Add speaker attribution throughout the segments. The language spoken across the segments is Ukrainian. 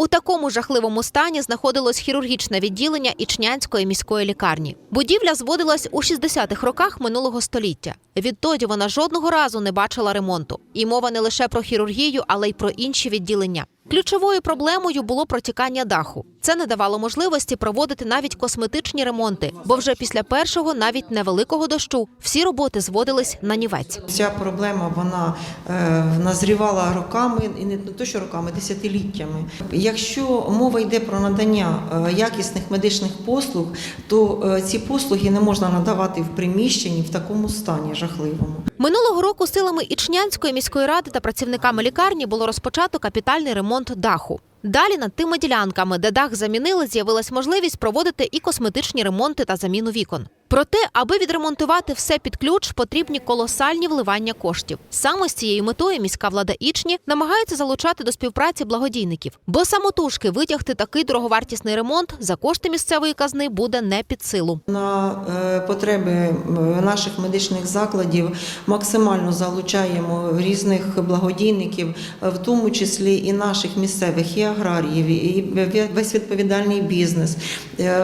Speaker 1: У такому жахливому стані знаходилось хірургічне відділення Ічнянської міської лікарні. Будівля зводилась у 60-х роках минулого століття. Відтоді вона жодного разу не бачила ремонту. І мова не лише про хірургію, але й про інші відділення. Ключовою проблемою було протікання даху. Це не давало можливості проводити навіть косметичні ремонти, бо вже після першого, навіть невеликого дощу, всі роботи зводились на нівець.
Speaker 2: Ця проблема вона е, назрівала роками, і не то, що роками, десятиліттями. Якщо мова йде про надання е, якісних медичних послуг, то е, ці послуги не можна надавати в приміщенні в такому стані жахливому.
Speaker 1: Минулого року силами Ічнянської міської ради та працівниками лікарні було розпочато капітальний ремонт даху. Далі над тими ділянками, де дах замінили, з'явилась можливість проводити і косметичні ремонти та заміну вікон. Проте, аби відремонтувати все під ключ, потрібні колосальні вливання коштів. Саме з цією метою міська влада Ічні намагається залучати до співпраці благодійників, бо самотужки витягти такий дороговартісний ремонт за кошти місцевої казни буде не під силу.
Speaker 2: На е, потреби е, наших медичних закладів максимально залучаємо різних благодійників, е, в тому числі і наших місцевих, і аграріїв, і весь відповідальний бізнес.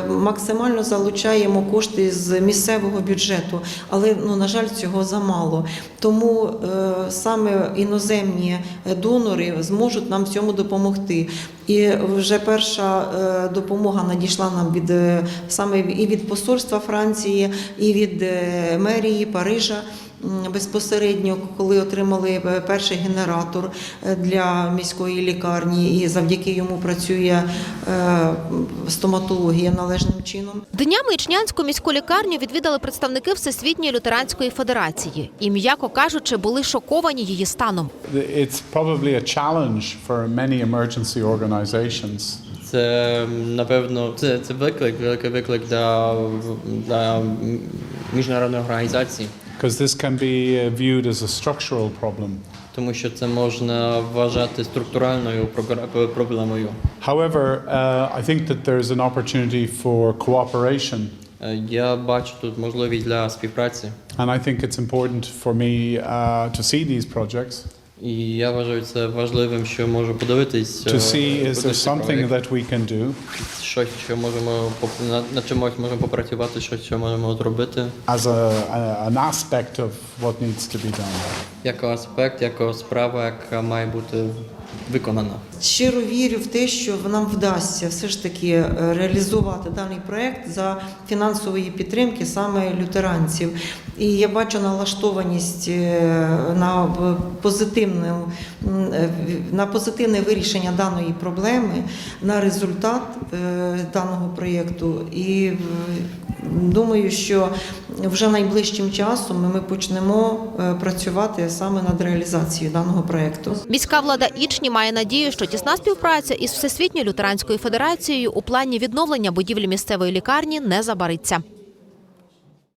Speaker 2: Максимально залучаємо кошти з місцевого бюджету, але ну на жаль, цього замало. Тому е, саме іноземні донори зможуть нам цьому допомогти. І вже перша е, допомога надійшла нам від е, саме і від посольства Франції, і від е, мерії Парижа. Безпосередньо, коли отримали е, перший генератор е, для міської лікарні, і завдяки йому працює е, стоматологія належним чином.
Speaker 1: Днями Ічнянську міську лікарню відвідали представники Всесвітньої лютеранської федерації і, м'яко кажучи, були шоковані її станом.
Speaker 3: Це напевно це, це виклик, великий виклик для, для міжнародної організації,
Speaker 4: Because this can be uh, viewed as a structural problem.
Speaker 3: тому що це можна вважати структуральною програ- проблемою.
Speaker 4: However, uh, I think that there's an opportunity for cooperation,
Speaker 3: Е, Я бачу тут можливість для співпраці,
Speaker 4: and I think it's important for me uh, to see these projects,
Speaker 3: І я вважаю це важливим, що можу подивитись.
Speaker 4: to
Speaker 3: е,
Speaker 4: see is there something that we can do
Speaker 3: щось, що можемо на чимось можемо попрацювати, щось, що можемо зробити,
Speaker 4: as a, an aspect of what needs to be done.
Speaker 3: як аспект, як справа, яка має бути виконана.
Speaker 2: Щиро вірю в те, що нам вдасться все ж таки е, реалізувати даний проект за фінансової підтримки саме лютеранців. І я бачу налаштованість е, на е, в- на позитивне вирішення даної проблеми, на результат е, даного проєкту. І думаю, що вже найближчим часом ми почнемо працювати саме над реалізацією даного проєкту.
Speaker 1: Міська влада Ічні має надію, що тісна співпраця із Всесвітньою лютеранською федерацією у плані відновлення будівлі місцевої лікарні не забариться.